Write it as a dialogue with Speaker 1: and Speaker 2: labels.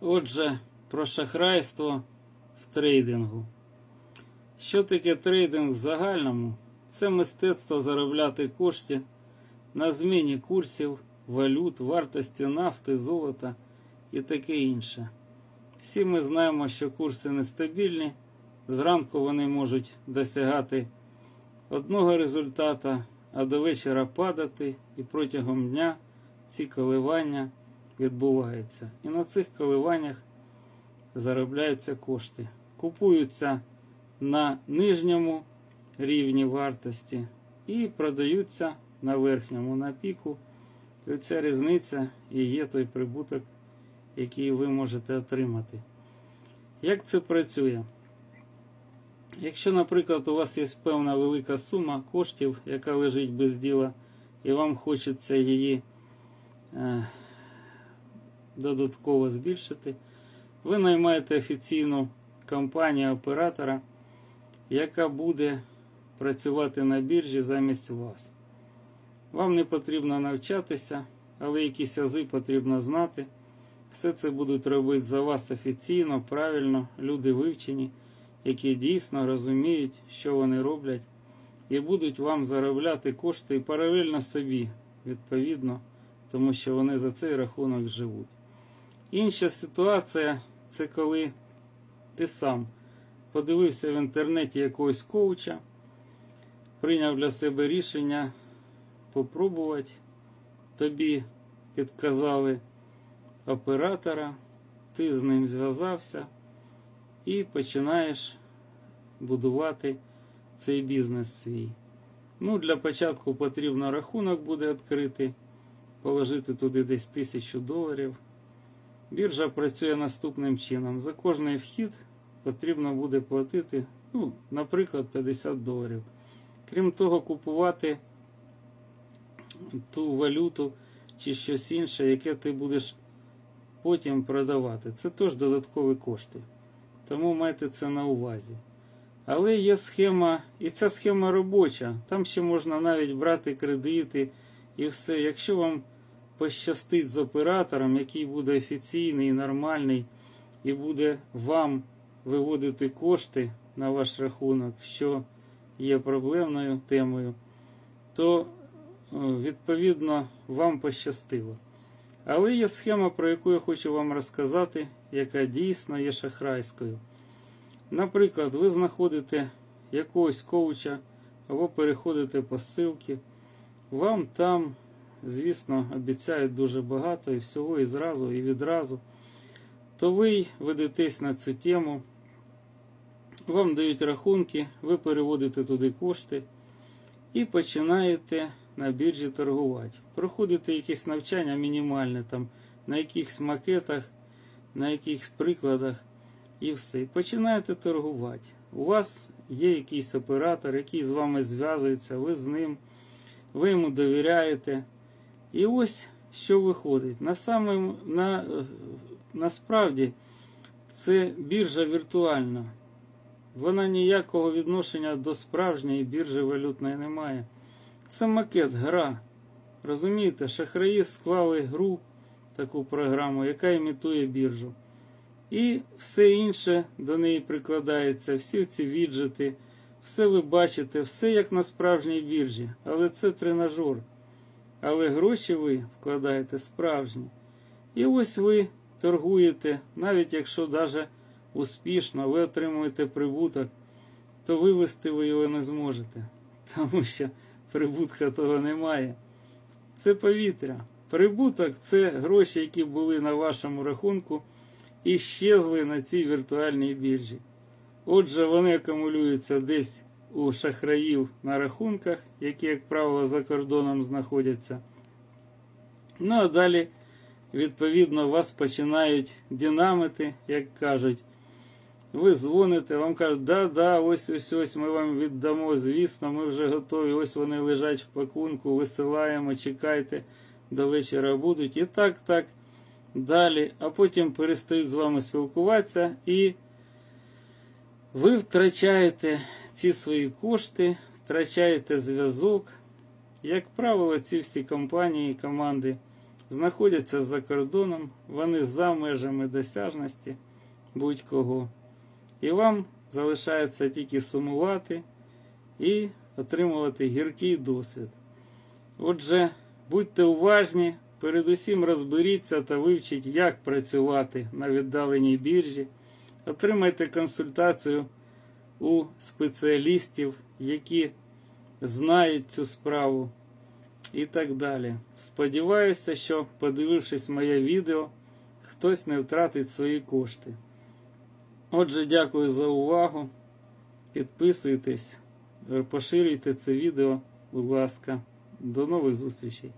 Speaker 1: Отже, про шахрайство в трейдингу. Що таке трейдинг в загальному? Це мистецтво заробляти кошти на зміні курсів, валют, вартості нафти, золота і таке інше. Всі ми знаємо, що курси нестабільні. Зранку вони можуть досягати одного результата, а до вечора падати, і протягом дня ці коливання відбуваються. І на цих коливаннях заробляються кошти. Купуються на нижньому рівні вартості і продаються на верхньому на піку. І ця різниця і є той прибуток, який ви можете отримати. Як це працює? Якщо, наприклад, у вас є певна велика сума коштів, яка лежить без діла, і вам хочеться її е, додатково збільшити, ви наймаєте офіційну компанію оператора, яка буде працювати на біржі замість вас. Вам не потрібно навчатися, але якісь ази потрібно знати. Все це будуть робити за вас офіційно, правильно, люди вивчені, які дійсно розуміють, що вони роблять, і будуть вам заробляти кошти паралельно собі, відповідно, тому що вони за цей рахунок живуть. Інша ситуація це коли ти сам подивився в інтернеті якогось коуча, прийняв для себе рішення попробувати, тобі підказали оператора, ти з ним зв'язався і починаєш будувати цей бізнес свій. Ну, Для початку потрібно рахунок буде відкрити, положити туди десь тисячу доларів. Біржа працює наступним чином. За кожний вхід потрібно буде платити, ну, наприклад, 50 доларів. Крім того, купувати ту валюту чи щось інше, яке ти будеш потім продавати. Це теж додаткові кошти. Тому майте це на увазі. Але є схема, і ця схема робоча. Там ще можна навіть брати кредити і все. Якщо вам пощастить з оператором, який буде офіційний, і нормальний, і буде вам виводити кошти на ваш рахунок, що є проблемною темою, то відповідно вам пощастило. Але є схема, про яку я хочу вам розказати, яка дійсно є шахрайською. Наприклад, ви знаходите якогось коуча або переходите по ссылці, вам там, звісно, обіцяють дуже багато і всього, і зразу, і відразу. То ви ведетесь на цю тему, вам дають рахунки, ви переводите туди кошти і починаєте на біржі торгувати. Проходите якісь навчання мінімальне, там, на якихось макетах, на якихось прикладах і все. Починаєте торгувати. У вас є якийсь оператор, який з вами зв'язується, ви з ним, ви йому довіряєте. І ось що виходить. На самим, на, Насправді це біржа віртуальна. Вона ніякого відношення до справжньої біржі валютної не має. Це макет, гра. Розумієте, шахраї склали гру, таку програму, яка імітує біржу. І все інше до неї прикладається, всі ці віджити, все ви бачите, все як на справжній біржі. Але це тренажер. Але гроші ви вкладаєте справжні. І ось ви торгуєте, навіть якщо даже успішно ви отримуєте прибуток, то вивести ви його не зможете. Тому що прибутка того немає. Це повітря. Прибуток це гроші, які були на вашому рахунку і щезли на цій віртуальній біржі. Отже, вони акумулюються десь у шахраїв на рахунках, які, як правило, за кордоном знаходяться. Ну а далі, відповідно, вас починають динамити, як кажуть. Ви дзвоните, вам кажуть, да, да, ось ось ось ми вам віддамо, звісно, ми вже готові. Ось вони лежать в пакунку, висилаємо, чекайте, до вечора будуть. І так, так далі. А потім перестають з вами спілкуватися, і ви втрачаєте ці свої кошти, втрачаєте зв'язок. Як правило, ці всі компанії і команди знаходяться за кордоном, вони за межами досяжності будь-кого. І вам залишається тільки сумувати і отримувати гіркий досвід. Отже, будьте уважні, передусім розберіться та вивчіть, як працювати на віддаленій біржі. Отримайте консультацію у спеціалістів, які знають цю справу і так далі. Сподіваюся, що, подивившись моє відео, хтось не втратить свої кошти. Отже, дякую за увагу. Підписуйтесь, поширюйте це відео, будь ласка. До нових зустрічей!